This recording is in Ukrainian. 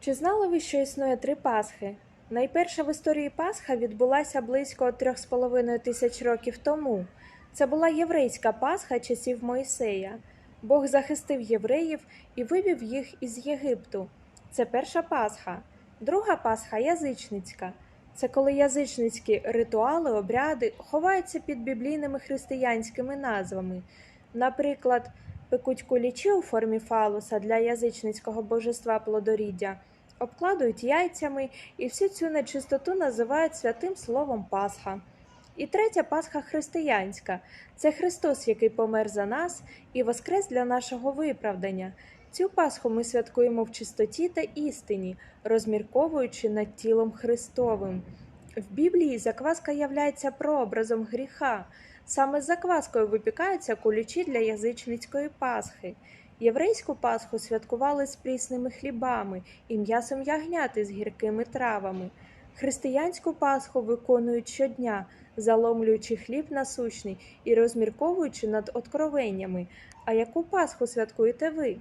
Чи знали ви, що існує три Пасхи? Найперша в історії Пасха відбулася близько трьох з половиною тисяч років тому. Це була єврейська Пасха часів Моїсея. Бог захистив євреїв і вивів їх із Єгипту. Це перша Пасха. Друга Пасха язичницька. Це коли язичницькі ритуали, обряди ховаються під біблійними християнськими назвами. Наприклад, пекуть кулічі у формі фалуса для язичницького божества плодоріддя, обкладують яйцями і всю цю нечистоту називають святим словом Пасха. І третя Пасха християнська це Христос, який помер за нас і воскрес для нашого виправдання. Цю Пасху ми святкуємо в чистоті та істині, розмірковуючи над тілом Христовим. В Біблії закваска являється прообразом гріха. Саме з закваскою випікаються кулічі для язичницької Пасхи. Єврейську Пасху святкували з прісними хлібами і м'ясом ягняти з гіркими травами. Християнську Пасху виконують щодня, заломлюючи хліб насущний і розмірковуючи над откровеннями. А яку Пасху святкуєте ви?